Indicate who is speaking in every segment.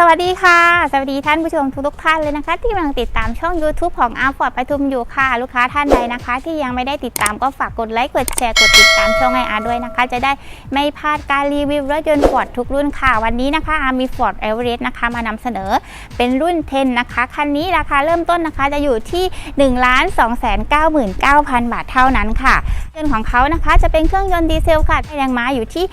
Speaker 1: สวัสดีค่ะ สวัสดีท่านผู้ชมทุกๆท่านเลยนะคะ ที่กำลังติดตามช่อง YouTube ของอาร์ฟอร์ดปทุมอยู่ค่ะ ลูกค้าท่านใดนะคะ ที่ยังไม่ได้ติดตามก็ฝากกดไลค์กดแชร์กดติดตามช่องไออาร์ด้วยนะคะ จะได้ไม่พลาดการรีวิวรถยนต์ฟอร์ดทุกรุ่นค่ะ วันนี้นะคะอาร์มีฟอร์ดเอเวอเรสต์นะคะมานำเสนอเป็นรุ่น 10 นะคะ คันนี้ราคาเริ่มต้นนะคะจะอยู่ที่ 1 2 9 9 0 0 0 บาทเท่านั้นค่ะ เครื่องของเขานะคะ จะเป็นเครื่องยนต์ดีเซลค่ะให้แรงม้าอยู่ที่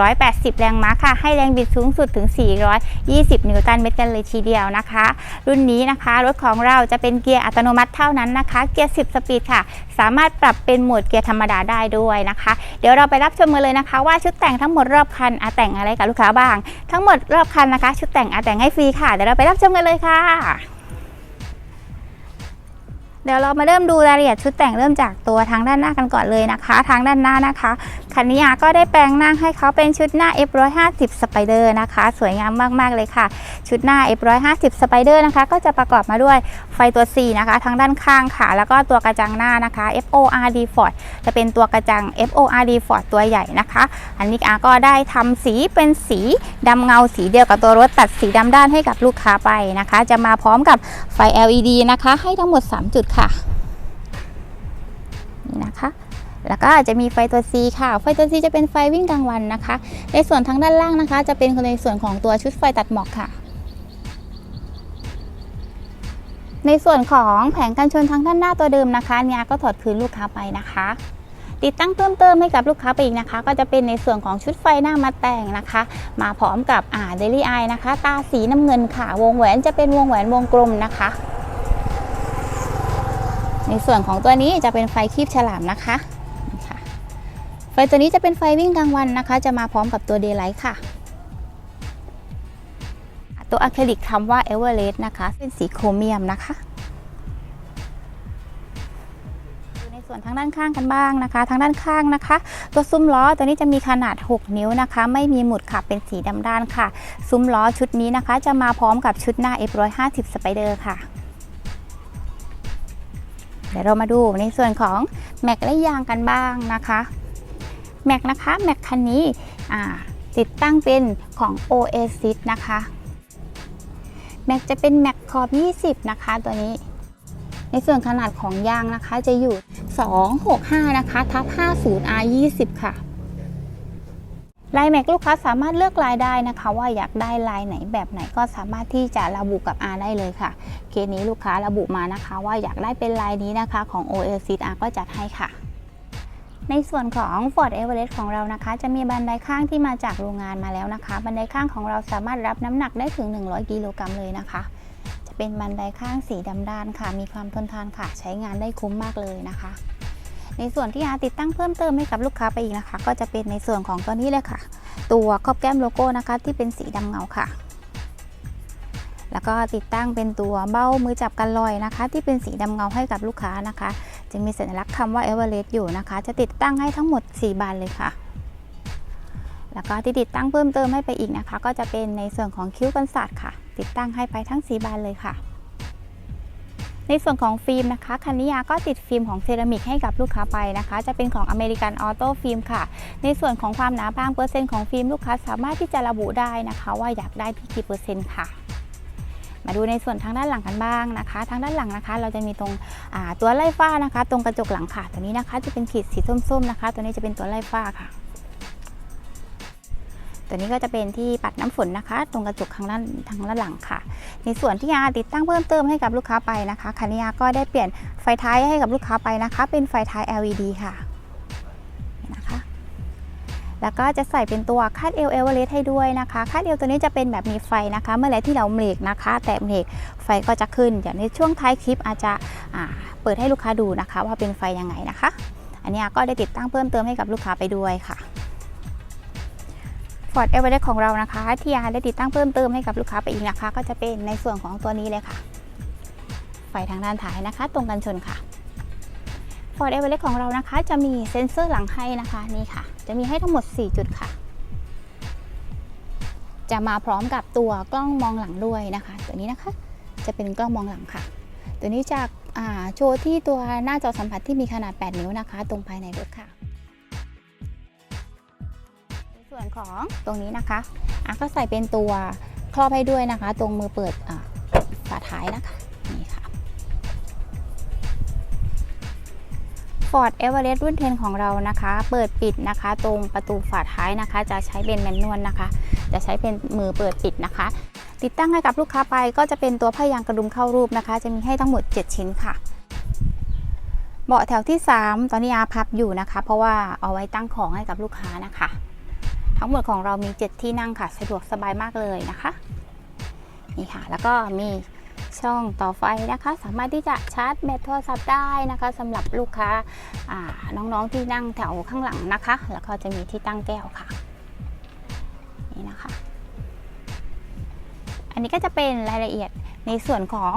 Speaker 1: 180 แรงม้าค่ะ ให้แรงบิดสูงสุดถึง 420 นิวตันเมตรกันเลยทีเดียวนะคะ รุ่นนี้นะคะ รถของเราจะเป็นเกียร์อัตโนมัติเท่านั้นนะคะ เกียร์ 10 สปีดค่ะ สามารถปรับเป็นโหมดเกียร์ธรรมดาได้ด้วยนะคะ เดี๋ยวเราไปรับชมกันเลยนะคะ ว่าชุดแต่งทั้งหมดรอบคันอาแต่งอะไรกับลูกค้าบ้าง ทั้งหมดรอบคันนะคะ ชุดแต่งอาแต่งให้ฟรีค่ะ เดี๋ยวเราไปรับชมกันเลยค่ะ เดี๋ยวเรามาเริ่มดูรายละเอียดชุดแต่งเริ่มจากตัวทางด้านหน้ากันก่อนเลยนะคะ ทางด้านหน้านะคะคันนี้อาก็ได้แปลงหน้าให้เขาเป็นชุดหน้า F150 Spider นะคะ สวยงามมาก ๆ เลยค่ะ ชุดหน้า F150 Spider นะคะ ก็จะประกอบมาด้วยไฟตัว C นะคะทางด้านข้างค่ะ แล้วก็ตัวกระจังหน้านะคะ FORD Ford จะเป็นตัวกระจัง FORD Ford ตัวใหญ่นะคะ อันนี้อาก็ได้ทำสีเป็นสีดำเงาสีเดียวกับตัวรถตัดสีดำด้านให้กับลูกค้าไปนะคะ จะมาพร้อมกับไฟ LED นะคะ ให้ทั้งหมด 3 จุดค่ะนี่นะคะ แล้วก็จะมีไฟตัว C ค่ะ ไฟตัว C จะเป็นไฟวิ่งกลางวันนะคะ ในส่วนทางด้านล่างนะคะ จะเป็นในส่วนของตัวชุดไฟตัดหมอกค่ะ ในส่วนของแผงกันชนทางด้านหน้าตัวเดิมนะคะเนี่ยก็ถอดคืนลูกค้าไปนะคะ ติดตั้งเพิ่มเติมให้กับลูกค้าไปอีกนะคะ ก็จะเป็นในส่วนของชุดไฟหน้ามาแต่งนะคะ มาพร้อมกับอ่าเดลี่ไอนะคะ ตาสีน้ำเงินค่ะ วงแหวนจะเป็นวงแหวนวงกลมนะคะ ในส่วนของตัวนี้จะเป็นไฟคีบฉลามนะคะ ไฟตัวนี้จะเป็นไฟวิ่งกลางวันนะคะ จะมาพร้อมกับตัวเดย์ไลท์ค่ะ ตัวอะคริลิกคำว่า e v e r e s t นะคะ เป็นสีโครเมียมนะคะในส่วนทางด้านข้างกันบ้างนะคะ ทางด้านข้างนะคะ ตัวซุ้มล้อตัวนี้จะมีขนาด 6 นิ้วนะคะ ไม่มีหมุดค่ะเป็นสีดำด้านค่ะ ซุ้มล้อชุดนี้นะคะ จะมาพร้อมกับชุดหน้า F150 Spider ค่ะเดี๋ยวเรามาดูในส่วนของแม็กและยางกันบ้างนะคะ แม็กนะคะแม็กคันนี้ติดตั้งเป็นของ Oasis นะคะแม็กจะเป็นแม็กขอบ 20 นะคะ ตัวนี้ ในส่วนขนาดของยางนะคะจะอยู่ 265 นะคะทับ 50 R 20 ค่ะลายแม็กลูกค้าสามารถเลือกลายได้นะคะ ว่าอยากได้ลายไหนแบบไหนก็สามารถที่จะระบุกับ R ได้เลยค่ะ เคสนี้ลูกค้าระบุมานะคะ ว่าอยากได้เป็นลายนี้นะคะของ Oasis R ก็จัดให้ค่ะ ในส่วนของ Ford Everest ของเรานะคะ จะมีบันไดข้างที่มาจากโรงงานมาแล้วนะคะ บันไดข้างของเราสามารถรับน้ำหนักได้ถึง 100 กิโลกรัมเลยนะคะ จะเป็นบันไดข้างสีดำด้านค่ะ มีความทนทานค่ะ ใช้งานได้คุ้มมากเลยนะคะ ในส่วนที่อาติดตั้งเพิ่มเติมให้กับลูกค้าไปอีกนะคะ ก็จะเป็นในส่วนของตัวนี้เลยค่ะ ตัวครอบแก้มโลโก้นะคะที่เป็นสีดำเงาค่ะแล้วก็ติดตั้งเป็นตัวเบ้ามือจับกันลอยนะคะ ที่เป็นสีดำเงาให้กับลูกค้านะคะ จะมีสัญลักษณ์คำว่า Everest อยู่นะคะ จะติดตั้งให้ทั้งหมด 4 บานเลยค่ะ แล้วก็ที่ติดตั้งเพิ่มเติมให้ไปอีกนะคะ ก็จะเป็นในส่วนของคิ้วกันศาสตร์ค่ะ ติดตั้งให้ไปทั้ง 4 บานเลยค่ะ ในส่วนของฟิล์มนะคะคันนิยาก็ติดฟิล์มของเซรามิกให้กับลูกค้าไปนะคะ จะเป็นของอเมริกันออโต้ฟิล์มค่ะ ในส่วนของความหนาบางเปอร์เซ็นต์ของฟิล์มลูกค้าสามารถที่จะระบุได้นะคะ ว่าอยากได้ที่กี่เปอร์เซ็นต์ค่ะ มาดูในส่วนทางด้านหลังกันบ้างนะคะ ทางด้านหลังนะคะ เราจะมีตรงตัวไล่ฟ้านะคะ ตรงกระจกหลังค่ะ ตัวนี้นะคะจะเป็นขีดสีส้มๆนะคะ ตัวนี้จะเป็นตัวไล่ฟ้าค่ะ ตัวนี้ก็จะเป็นที่ปัดน้ำฝนนะคะ ตรงกระจกทางด้านทางด้านหลังค่ะ ในส่วนที่อาติดตั้งเพิ่มเติมให้กับลูกค้าไปนะคะคันนี้อาก็ได้เปลี่ยนไฟท้ายให้กับลูกค้าไปนะคะ เป็นไฟท้าย LED ค่ะ แล้วก็จะใส่เป็นตัวคาดเอลเอเวอเรสต์ให้ด้วยนะคะคาดเอลตัวนี้จะเป็นแบบมีไฟนะคะ เมื่อไรที่เราเบรกนะคะ แต่เบรกไฟก็จะขึ้นเดี๋ยวในช่วงท้ายคลิปอาจจะเปิดให้ลูกค้าดูนะคะ ว่าเป็นไฟยังไงนะคะ อันนี้ก็ได้ติดตั้งเพิ่มเติมให้กับลูกค้าไปด้วยค่ะ Ford Everest ของเรานะคะที่อาได้ติดตั้งเพิ่มเติมให้กับลูกค้าไปอีกนะคะ ก็จะเป็นในส่วนของตัวนี้เลยค่ะ ไฟทางด้านท้ายนะคะ ตรงกันชนค่ะ Ford Everest ของเรานะคะ จะมีเซ็นเซอร์หลังให้นะคะนี่ค่ะ จะมีให้ทั้งหมด 4 จุดค่ะ จะมาพร้อมกับตัวกล้องมองหลังด้วยนะคะ ตัวนี้นะคะจะเป็นกล้องมองหลังค่ะ ตัวนี้จะโชว์ที่ตัวหน้าจอสัมผัสที่มีขนาด 8 นิ้วนะคะ ตรงภายในรถค่ะ ในส่วนของตรงนี้นะคะก็ใส่เป็นตัวครอบให้ด้วยนะคะ ตรงมือเปิดฝาท้ายนะคะ Ford Everest รุ่นเทนของเรานะคะ เปิดปิดนะคะ ตรงประตูฝาท้ายนะคะ จะใช้เป็นแมนนวลนะคะ จะใช้เป็นมือเปิดปิดนะคะ ติดตั้งให้กับลูกค้าไปก็จะเป็นตัวผ้ายางกระดุมเข้ารูปนะคะ จะมีให้ทั้งหมด 7 ชิ้นค่ะ เบาะแถวที่ 3 ตอนนี้อาพับอยู่นะคะ เพราะว่าเอาไว้ตั้งของให้กับลูกค้านะคะ ทั้งหมดของเรามี 7 ที่นั่งค่ะ สะดวกสบายมากเลยนะคะนี่ค่ะ แล้วก็มี ช่องต่อไฟนะคะ สามารถที่จะชาร์จแบตโทรศัพท์ได้นะคะสำหรับลูกค้าาน้องๆที่นั่งแถวข้างหลังนะคะ แล้วก็จะมีที่ตั้งแก้วค่ะนี่นะคะ อันนี้ก็จะเป็นรายละเอียดในส่วนของ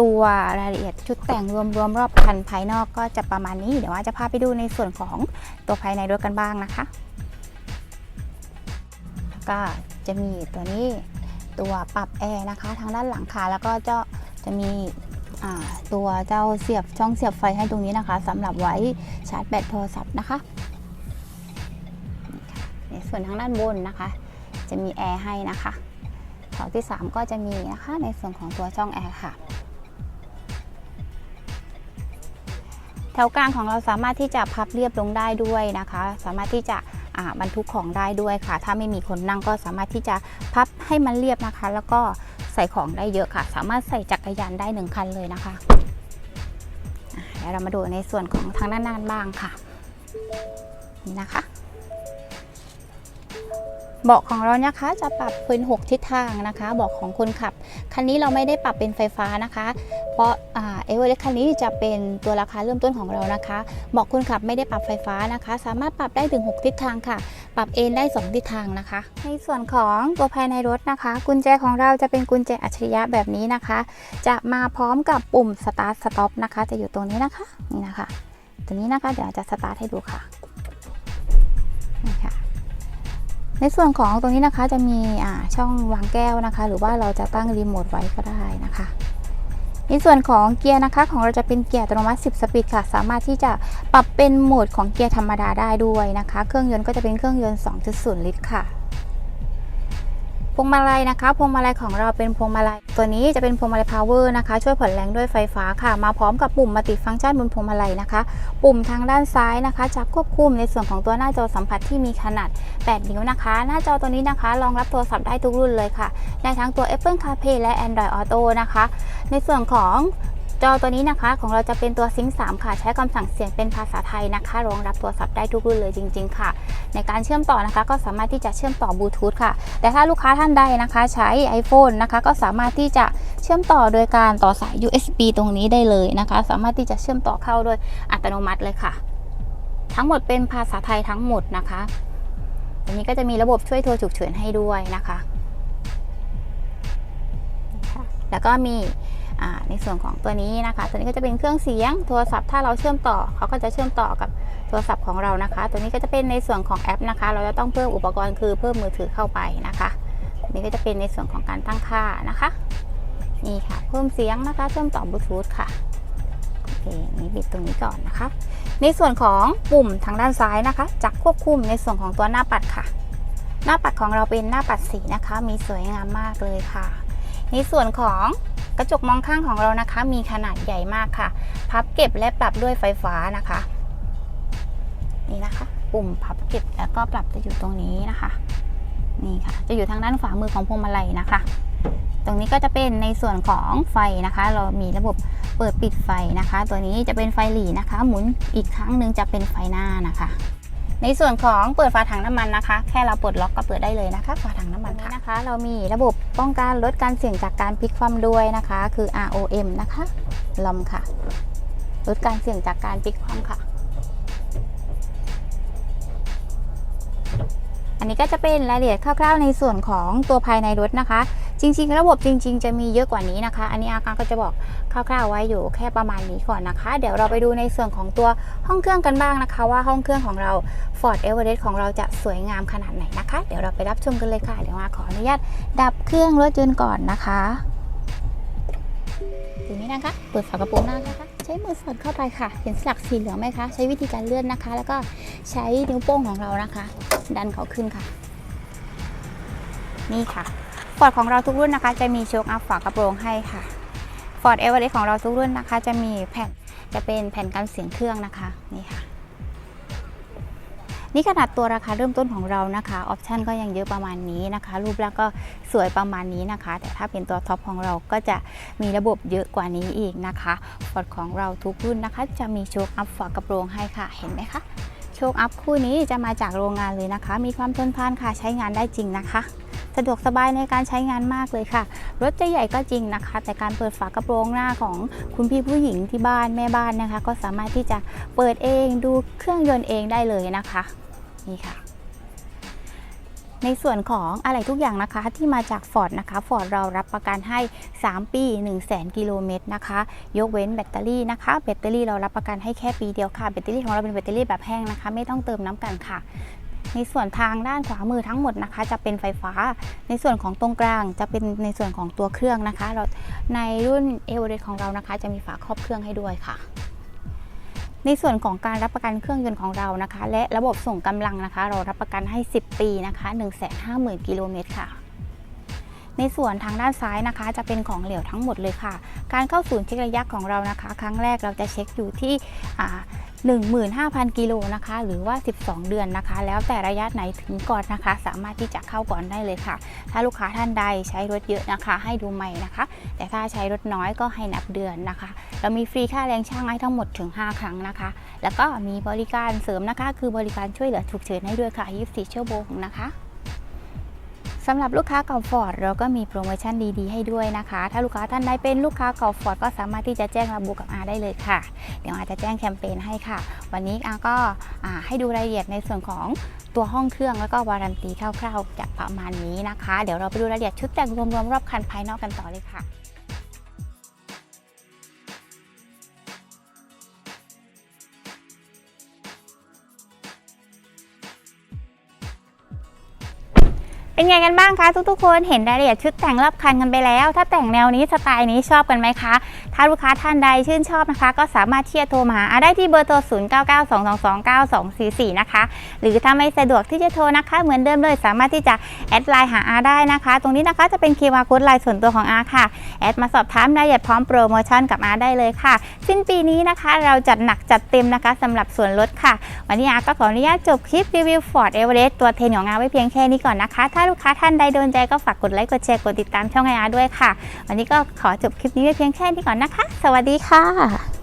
Speaker 1: ตัวรายละเอียดชุดแต่งรวมๆรอบคันภายนอกก็จะประมาณนี้เดี๋ยวว่าจะพาไปดูในส่วนของตัวภายในรถกันบ้างนะคะ ก็จะมีตัวนี้ ตัวปรับแอร์นะคะ ทางด้านหลังค่ะแล้วก็จะจะมีตัวเจ้าเสียบช่องเสียบไฟให้ตรงนี้นะคะสำหรับไว้ชาร์จแบตโทรศัพท์นะคะในส่วนทางด้านบนนะคะ จะมีแอร์ให้นะคะแถวที่ 3 ก็จะมีนะคะในส่วนของตัวช่องแอร์ค่ะแถวกลางของเราสามารถที่จะพับเรียบลงได้ด้วยนะคะ สามารถที่จะ บรรทุกของได้ด้วยค่ะ ถ้าไม่มีคนนั่งก็สามารถที่จะพับให้มันเรียบนะคะ แล้วก็ใส่ของได้เยอะค่ะ สามารถใส่จักรยานได้หนึ่งคันเลยนะคะเดี๋ยวเรามาดูในส่วนของทางด้านหน้าบ้างค่ะนี่นะคะเบาะของเรานะคะจะปรับเป็น 6 ทิศทางนะคะเบาะของคนขับ คันนี้เราไม่ได้ปรับเป็นไฟฟ้านะคะ เพราะเอเวอเรสต์คันนี้จะเป็นตัวราคาเริ่มต้นของเรานะคะเบาะคนขับไม่ได้ปรับไฟฟ้านะคะ สามารถปรับได้ถึง 6 ทิศทางค่ะ ปรับเอนได้ 2 ทิศทางนะคะ ในส่วนของตัวภายในรถนะคะ กุญแจของเราจะเป็นกุญแจอัจฉริยะแบบนี้นะคะ จะมาพร้อมกับปุ่ม start stop นะคะ จะอยู่ตรงนี้นะคะนี่นะคะ ตัวนี้นะคะเดี๋ยวจะสตาร์ทให้ดูค่ะนี่ค่ะในส่วนของตรงนี้นะคะจะมีอ่าช่องวางแก้วนะคะ หรือว่าเราจะตั้งรีโมทไว้ก็ได้นะคะ ในส่วนของเกียร์นะคะของเราจะเป็นเกียร์อัตโนมัติ 10 สปีดค่ะ สามารถที่จะปรับเป็นโหมดของเกียร์ธรรมดาได้ด้วยนะคะ เครื่องยนต์ก็จะเป็นเครื่องยนต์ 2.0 ลิตรค่ะ พวงมาลัยนะคะ พวงมาลัยของเราเป็นพวงมาลัย ตัวนี้จะเป็นพวงมาลัยพาวเวอร์นะคะ ช่วยผ่อนแรงด้วยไฟฟ้าค่ะ มาพร้อมกับปุ่มมัลติฟังก์ชันบนพวงมาลัยนะคะ ปุ่มทางด้านซ้ายนะคะจะควบคุมในส่วนของตัวหน้าจอสัมผัสที่มีขนาด 8 นิ้วนะคะ หน้าจอตัวนี้นะคะ รองรับโทรศัพท์ได้ทุกรุ่นเลยค่ะ ในทั้งตัว Apple CarPlay และ Android Auto นะคะ ในส่วนของ จอตัวนี้นะคะของเราจะเป็นตัว Sync 3ค่ะ ใช้คำสั่งเสียงเป็นภาษาไทยนะคะรองรับโทรศัพท์ได้ทุกรุ่นเลยจริง ๆ ค่ะ ในการเชื่อมต่อนะคะก็สามารถที่จะเชื่อมต่อบลูทูธค่ะ แต่ถ้าลูกค้าท่านใดนะคะ ใช้ iPhone นะคะ ก็สามารถที่จะเชื่อมต่อโดยการต่อสาย USB ตรงนี้ได้เลยนะคะ สามารถที่จะเชื่อมต่อเข้าโดยอัตโนมัติเลยค่ะ ทั้งหมดเป็นภาษาไทยทั้งหมดนะคะอันนี้ก็จะมีระบบช่วยโทรฉุกเฉินให้ด้วยนะคะ แล้วก็มี ในส่วนของตัวนี้นะคะ ตัวนี้ก็จะเป็นเครื่องเสียงโทรศัพท์ถ้าเราเชื่อมต่อเขาก็จะเชื่อมต่อกับโทรศัพท์ของเรานะคะ ตัวนี้ก็จะเป็นในส่วนของแอปนะคะ เราจะต้องเพิ่มอุปกรณ์คือเพิ่มมือถือเข้าไปนะคะนนี้ก็จะเป็นในส่วนของการตั้งค่านะคะนี่ค่ะ เพิ่มเสียงนะคะเชื่อมต่อบลูทูธค่ะโอเคนี่บิดตรงนี้ก่อนนะคะ ในส่วนของปุ่มทางด้านซ้ายนะคะจะควบคุมในส่วนของตัวหน้าปัดค่ะ หน้าปัดของเราเป็นหน้าปัดสีนะคะ มีสวยงามมากเลยค่ะ ในส่วนของ กระจกมองข้างของเรานะคะ มีขนาดใหญ่มากค่ะ พับเก็บและปรับด้วยไฟฟ้านะคะ นี่นะคะ ปุ่มพับเก็บแล้วก็ปรับจะอยู่ตรงนี้นะคะ นี่ค่ะ จะอยู่ทางด้านขวามือของพวงมาลัยนะคะ ตรงนี้ก็จะเป็นในส่วนของไฟนะคะ เรามีระบบเปิดปิดไฟนะคะ ตัวนี้จะเป็นไฟหลีนะคะ หมุนอีกครั้งหนึ่งจะเป็นไฟหน้านะคะ ในส่วนของเปิดฝาถังน้ำมันนะคะ แค่เราปลดล็อกก็เปิดได้เลยนะคะฝาถังน้ำมันค่ะนะคะ เรามีระบบป้องกันลดการเสี่ยงจากการพลิกคว่ำด้วยนะคะ คือ ROM นะคะลอมค่ะ ลดการเสี่ยงจากการพลิกคว่ำค่ะ อันนี้ก็จะเป็นรายละเอียดคร่าวๆ ในส่วนของตัวภายในรถนะคะ จริง ๆ ระบบจริง ๆ จะมีเยอะกว่านี้นะคะ อันนี้อาการก็จะบอกคร่าวๆไว้อยู่แค่ประมาณนี้ก่อนนะคะ เดี๋ยวเราไปดูในส่วนของตัวห้องเครื่องกันบ้างนะคะ ว่าห้องเครื่องของเรา Ford Everest ของเราจะสวยงามขนาดไหนนะคะ เดี๋ยวเราไปรับชมกันเลยค่ะเดี๋ยวมาขออนุญาตดับเครื่องรถยนต์ก่อนนะคะทีนี้นะคะเปิดฝากระโปรงหน้านะคะใช้มือสอดเข้าไปค่ะ เห็นสลักสีเหลืองไหมคะ ใช้วิธีการเลื่อนนะคะ แล้วก็ใช้นิ้วโป้งของเรานะคะ ดันเขาขึ้นค่ะ นี่ค่ะ Ford ของเราทุกรุ่นนะคะ จะมีโชคอัพฝากระโปรงให้ค่ะ Ford Everest ของเราทุกรุ่นนะคะ จะมีแผ่นจะเป็นแผ่นกันเสียงเครื่องนะคะนี่ค่ะ นี่ขนาดตัวราคาเริ่มต้นของเรานะคะออปชันก็ยังเยอะประมาณนี้นะคะ รูปลักษณ์ก็สวยประมาณนี้นะคะ แต่ถ้าเป็นตัวท็อปของเราก็จะมีระบบเยอะกว่านี้อีกนะคะฟอร์ดของเราทุกรุ่นนะคะ จะมีโชคอัพฝากระโปรงให้ค่ะ เห็นไหมคะโชคอัพคู่นี้จะมาจากโรงงานเลยนะคะ มีความทนทานค่ะใช้งานได้จริงนะคะ สะดวกสบายในการใช้งานมากเลยค่ะ รถจะใหญ่ก็จริงนะคะ แต่การเปิดฝากระโปรงหน้าของคุณพี่ผู้หญิงที่บ้านแม่บ้านนะคะ ก็สามารถที่จะเปิดเองดูเครื่องยนต์เองได้เลยนะคะนี่ค่ะในส่วนของอะไรทุกอย่างนะคะที่มาจาก Ford นะคะ Ford เรารับประกันให้ 3 ปี 1 0 0 0 0 0 กิโลเมตรนะคะ ยกเว้นแบตเตอรี่นะคะ แบตเตอรี่เรารับประกันให้แค่ปีเดียวค่ะ แบตเตอรี่ของเราเป็นแบตเตอรี่แบบแห้งนะคะ ไม่ต้องเติมน้ำกันค่ะ ในส่วนทางด้านขวามือทั้งหมดนะคะ จะเป็นไฟฟ้า ในส่วนของตรงกลางจะเป็นในส่วนของตัวเครื่องนะคะ เราในรุ่นเอเวอเรของเรานะคะ จะมีฝาครอบเครื่องให้ด้วยค่ะ ในส่วนของการรับประกันเครื่องยนต์ของเรานะคะ และระบบส่งกำลังนะคะ เรารับประกันให้ 10 ปีนะคะ150,000กิโลเมตรค่ะ ในส่วนทางด้านซ้ายนะคะ จะเป็นของเหลวทั้งหมดเลยค่ะ การเข้าศูนย์เช็คระยะของเรานะคะ ครั้งแรกเราจะเช็คอยู่ที่อ่า15,000 กิโลนะคะ หรือว่า 12 เดือนนะคะ แล้วแต่ระยะไหนถึงก่อนนะคะ สามารถที่จะเข้าก่อนได้เลยค่ะ ถ้าลูกค้าท่านใดใช้รถเยอะนะคะ ให้ดูใหม่นะคะ แต่ถ้าใช้รถน้อยก็ให้นับเดือนนะคะ เรามีฟรีค่าแรงช่างให้ทั้งหมดถึง 5 ครั้งนะคะ แล้วก็มีบริการเสริมนะคะ คือบริการช่วยเหลือฉุกเฉินให้ด้วยค่ะ 24 ชั่วโมงนะคะ สำหรับลูกค้าเก่าฟอร์ดเราก็มีโปรโมชั่นดีๆให้ด้วยนะคะ ถ้าลูกค้าท่านใดเป็นลูกค้าเก่าฟอร์ดก็สามารถที่จะแจ้งระบุกับอาได้เลยค่ะ เดี๋ยวอาจจะแจ้งแคมเปญให้ค่ะ วันนี้อาก็าให้ดูรายละเอียดในส่วนของตัวห้องเครื่องแล้วก็วารันตีคร่าวๆจากประมาณนี้นะคะ เดี๋ยวเราไปดูรายละเอียดชุดแต่งรวมๆรอบคันภายนอกกันต่อเลยค่ะ เป็นไงกันบ้างคะทุกๆคนเห็นรายละเอียดชุดแต่งรอบคันกันไปแล้ว ถ้าแต่งแนวนี้สไตล์นี้ชอบกันไหมคะ ถ้าลูกค้าท่านใดชื่นชอบนะคะ ก็สามารถที่จะโทรมาหาอาได้ที่เบอร์โทร 0992229244 นะคะ หรือถ้าไม่สะดวกที่จะโทรนะคะ เหมือนเดิมเลย สามารถที่จะแอดไลน์หาอาได้นะคะ ตรงนี้นะคะจะเป็น QR Code ไลน์ส่วนตัวของอาค่ะ แอดมาสอบถามรายละเอียดพร้อมโปรโมชั่นกับอาได้เลยค่ะ สิ้นปีนี้นะคะ เราจัดหนักจัดเต็มนะคะสำหรับส่วนลดค่ะ วันนี้อาก็ขออนุญาตจบคลิปรีวิว Ford Everest ตัวเทนของอาไว้เพียงแค่นี้ก่อนนะคะ ถ้าลูกค้าท่านใดโดนใจก็ฝากกดไลค์กดแชร์กดติดตามช่องไออาด้วยค่ะ วันนี้ก็ขอจบคลิปนี้ไว้เพียงแค่นี้ก่อนนะคะ สวัสดีค่ะ